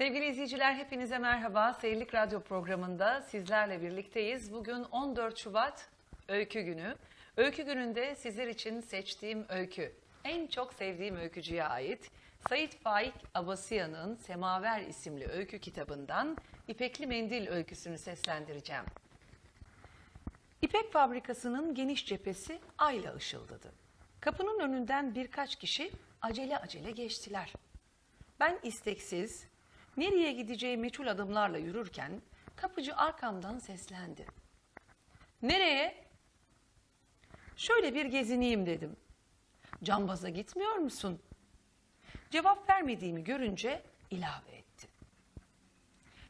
Sevgili izleyiciler hepinize merhaba. Seyirlik Radyo programında sizlerle birlikteyiz. Bugün 14 Şubat Öykü Günü. Öykü Günü'nde sizler için seçtiğim öykü en çok sevdiğim öykücüye ait. Sait Faik Abasıyan'ın Semaver isimli öykü kitabından İpekli Mendil öyküsünü seslendireceğim. İpek fabrikasının geniş cephesi ayla ışıldadı. Kapının önünden birkaç kişi acele acele geçtiler. Ben isteksiz, nereye gideceği meçhul adımlarla yürürken kapıcı arkamdan seslendi. Nereye? Şöyle bir gezineyim dedim. Cambaza gitmiyor musun? Cevap vermediğimi görünce ilave etti.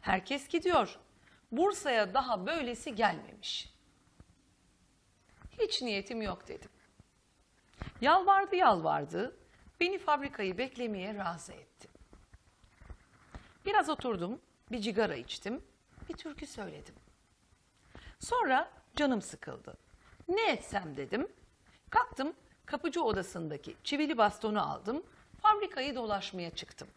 Herkes gidiyor. Bursa'ya daha böylesi gelmemiş. Hiç niyetim yok dedim. Yalvardı yalvardı, beni fabrikayı beklemeye razı etti. Biraz oturdum, bir cigara içtim, bir türkü söyledim. Sonra canım sıkıldı. Ne etsem dedim. Kalktım, kapıcı odasındaki çivili bastonu aldım, fabrikayı dolaşmaya çıktım.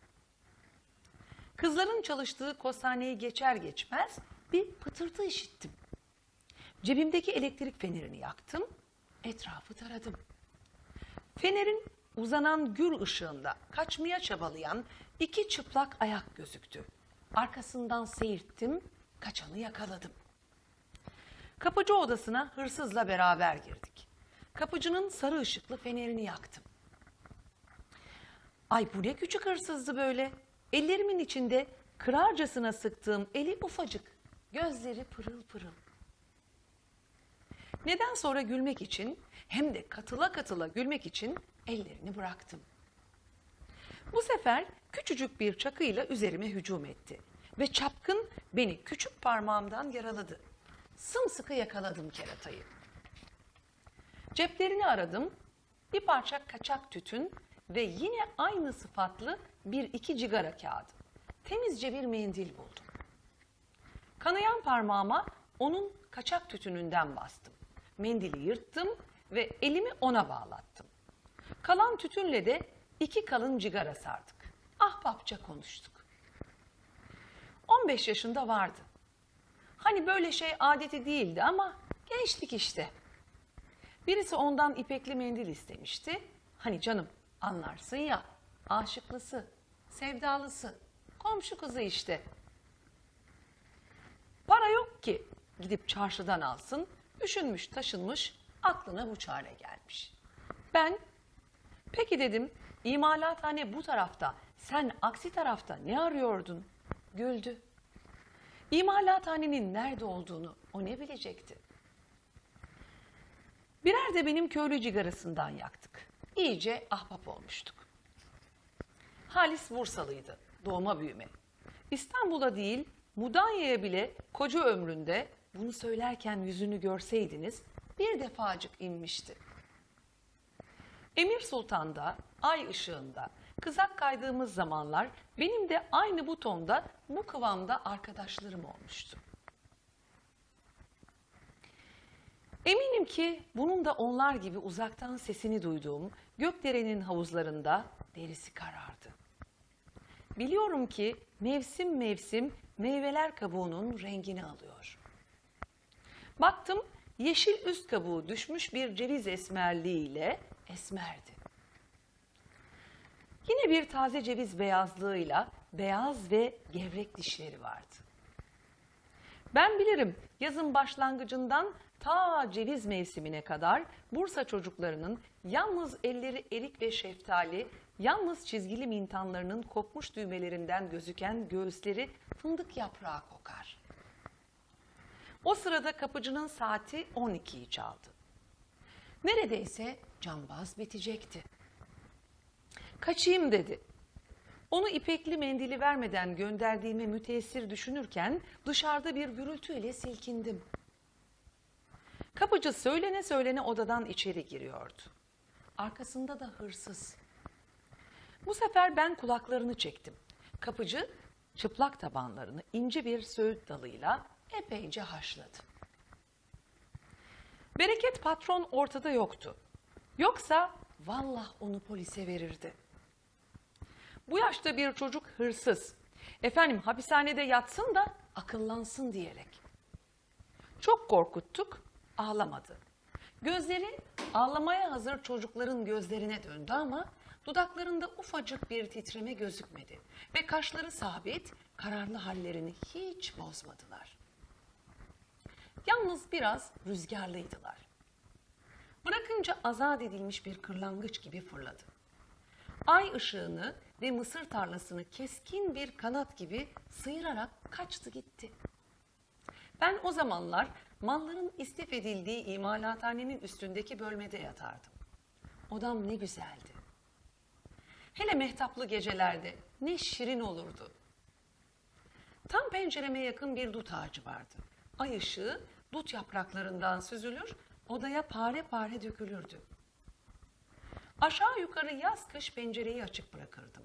Kızların çalıştığı kosaneyi geçer geçmez bir pıtırtı işittim. Cebimdeki elektrik fenerini yaktım, etrafı taradım. Fenerin uzanan gür ışığında kaçmaya çabalayan iki çıplak ayak gözüktü. Arkasından seyirttim, kaçanı yakaladım. Kapıcı odasına hırsızla beraber girdik. Kapıcının sarı ışıklı fenerini yaktım. Ay bu ne küçük hırsızdı böyle. Ellerimin içinde kırarcasına sıktığım eli ufacık, gözleri pırıl pırıl. Neden sonra gülmek için hem de katıla katıla gülmek için ellerini bıraktım. Bu sefer küçücük bir çakıyla üzerime hücum etti ve çapkın beni küçük parmağımdan yaraladı. Sımsıkı yakaladım keratayı. Ceplerini aradım, bir parça kaçak tütün ve yine aynı sıfatlı bir iki cigara kağıdı. Temizce bir mendil buldum. Kanayan parmağıma onun kaçak tütününden bastım. Mendili yırttım ve elimi ona bağlattım. Kalan tütünle de iki kalın cigara sardık. Ahbapça konuştuk. 15 yaşında vardı. Hani böyle şey adeti değildi ama gençlik işte. Birisi ondan ipekli mendil istemişti. Hani canım anlarsın ya aşıklısı, sevdalısı, komşu kızı işte. Para yok ki gidip çarşıdan alsın. Üşünmüş, taşınmış, aklına bu çare gelmiş. Ben, peki dedim, imalathane bu tarafta, sen aksi tarafta ne arıyordun? Güldü. İmalathanenin nerede olduğunu o ne bilecekti? Birer de benim köylü cigarasından yaktık. İyice ahbap olmuştuk. Halis Bursalıydı, doğma büyüme. İstanbul'a değil, Mudanya'ya bile koca ömründe bunu söylerken yüzünü görseydiniz bir defacık inmişti. Emir Sultan'da, ay ışığında, kızak kaydığımız zamanlar benim de aynı bu tonda, bu kıvamda arkadaşlarım olmuştu. Eminim ki bunun da onlar gibi uzaktan sesini duyduğum Gökdere'nin havuzlarında derisi karardı. Biliyorum ki mevsim mevsim meyveler kabuğunun rengini alıyor. Baktım yeşil üst kabuğu düşmüş bir ceviz esmerliğiyle esmerdi. Yine bir taze ceviz beyazlığıyla beyaz ve gevrek dişleri vardı. Ben bilirim yazın başlangıcından ta ceviz mevsimine kadar Bursa çocuklarının yalnız elleri erik ve şeftali, yalnız çizgili mintanlarının kopmuş düğmelerinden gözüken göğüsleri fındık yaprağı kokar. O sırada kapıcının saati 12'yi çaldı. Neredeyse cambaz bitecekti. Kaçayım dedi. Onu ipekli mendili vermeden gönderdiğimi müteessir düşünürken dışarıda bir gürültüyle silkindim. Kapıcı söylene söylene odadan içeri giriyordu. Arkasında da hırsız. Bu sefer ben kulaklarını çektim. Kapıcı çıplak tabanlarını ince bir söğüt dalıyla epeyce haşladı. Bereket patron ortada yoktu. Yoksa vallah onu polise verirdi. Bu yaşta bir çocuk hırsız. Efendim hapishanede yatsın da akıllansın diyerek. Çok korkuttuk, ağlamadı. Gözleri ağlamaya hazır çocukların gözlerine döndü ama dudaklarında ufacık bir titreme gözükmedi. Ve kaşları sabit, kararlı hallerini hiç bozmadılar. Yalnız biraz rüzgarlıydılar. Bırakınca azat edilmiş bir kırlangıç gibi fırladı. Ay ışığını ve mısır tarlasını keskin bir kanat gibi sıyırarak kaçtı gitti. Ben o zamanlar malların istif edildiği imalathanenin üstündeki bölmede yatardım. Odam ne güzeldi. Hele mehtaplı gecelerde ne şirin olurdu. Tam pencereme yakın bir dut ağacı vardı. Ay ışığı dut yapraklarından süzülür, odaya pare pare dökülürdü. Aşağı yukarı yaz kış pencereyi açık bırakırdım.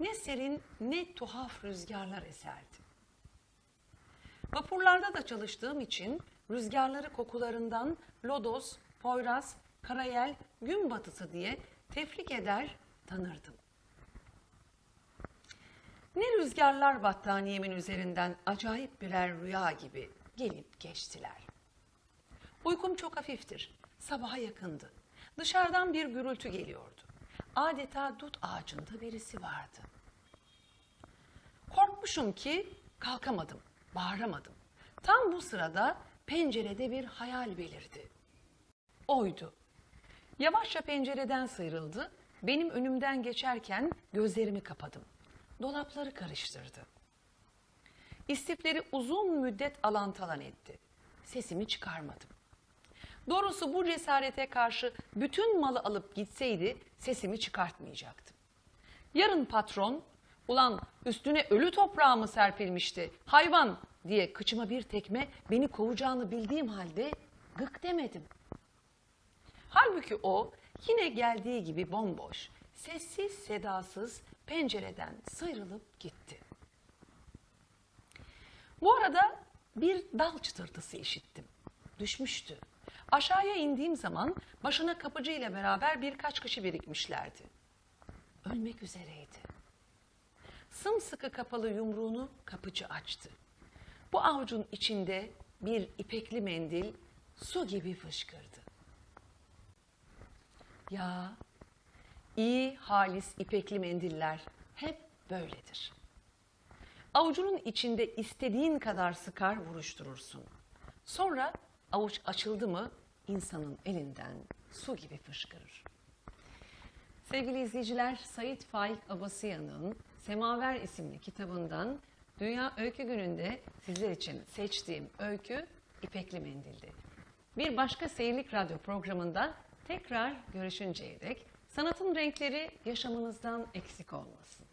Ne serin ne tuhaf rüzgarlar eserdi. Vapurlarda da çalıştığım için rüzgarları kokularından lodos, poyraz, karayel, gün batısı diye tefrik eder tanırdım. Ne rüzgarlar battaniyemin üzerinden acayip birer rüya gibi gelip geçtiler. Uykum çok hafiftir. Sabaha yakındı. Dışarıdan bir gürültü geliyordu. Adeta dut ağacında birisi vardı. Korkmuşum ki kalkamadım, bağıramadım. Tam bu sırada pencerede bir hayal belirdi. Oydu. Yavaşça pencereden sıyrıldı. Benim önümden geçerken gözlerimi kapadım. Dolapları karıştırdı. İstifleri uzun müddet alan talan etti. Sesimi çıkarmadım. Doğrusu bu cesarete karşı bütün malı alıp gitseydi sesimi çıkartmayacaktım. Yarın patron, ulan üstüne ölü toprağı mı serpilmişti, hayvan diye kıçıma bir tekme beni kovacağını bildiğim halde gık demedim. Halbuki o yine geldiği gibi bomboş, sessiz sedasız pencereden sıyrılıp gitti. Bu arada bir dal çıtırtısı işittim. Düşmüştü. Aşağıya indiğim zaman başına kapıcı ile beraber birkaç kişi birikmişlerdi. Ölmek üzereydi. Sımsıkı kapalı yumruğunu kapıcı açtı. Bu avucun içinde bir ipekli mendil su gibi fışkırdı. Ya iyi halis ipekli mendiller hep böyledir. Avucunun içinde istediğin kadar sıkar vuruşturursun. Sonra avuç açıldı mı insanın elinden su gibi fışkırır. Sevgili izleyiciler, Sait Faik Abasıyan'ın Semaver isimli kitabından Dünya Öykü Günü'nde sizler için seçtiğim öykü İpekli Mendil'di. Bir başka Seyirlik Radyo programında tekrar görüşünceye dek sanatın renkleri yaşamınızdan eksik olmasın.